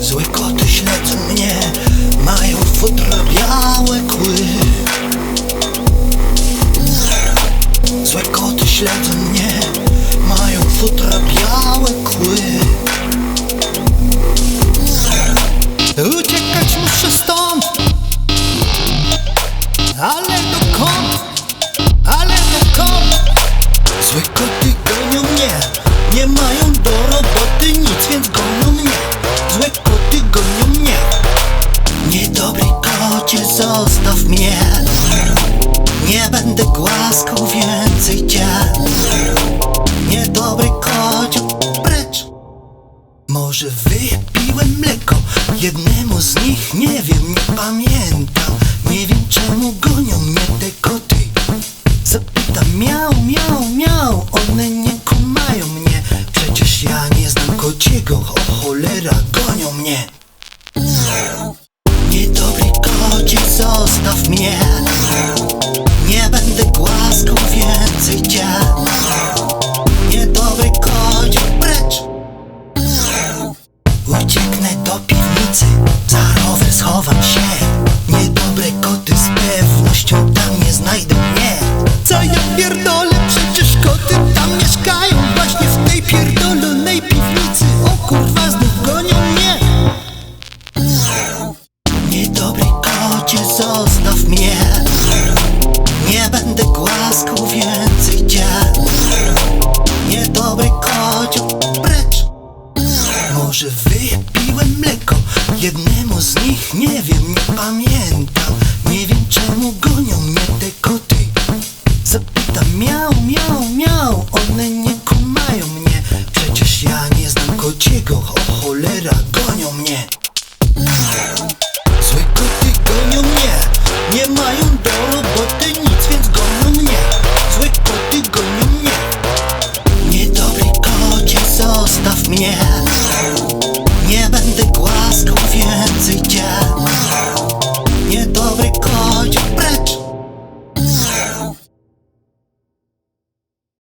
Złe koty śledzą mnie, mają futra białe kły. Złe koty śledzą mnie, mają futra białe kły. Uciekać muszę stąd, ale dokąd? Ale dokąd? Złe koty gonią mnie Nie mają do roboty nic, więc zostaw mnie. Nie będę głaskał więcej cię Niedobry kocie, precz. Może wypiłem mleko. Jednemu z nich nie wiem, nie pamiętam. Nie wiem czemu gonią mnie te koty. Zapytam miał, miał, miał One nie kumają mnie. Przecież ja nie znam kociego. O cholera, gonią mnie zostaw mnie. Nie będę głaskał więcej cię Niedobry kocie, precz. Ucieknę do piwnicy, za rower schowam się mnie. Nie będę głaskał więcej cię Niedobry kocie, precz. Może wypiłem mleko Jednemu z nich nie wiem, nie pamiętam. Nie wiem czemu gonią mnie te koty. Zapytam miał, miał, miał One nie kumają mnie. Przecież ja nie znam kociego O cholera, gonią mnie mnie. Nie będę głaskał więcej cię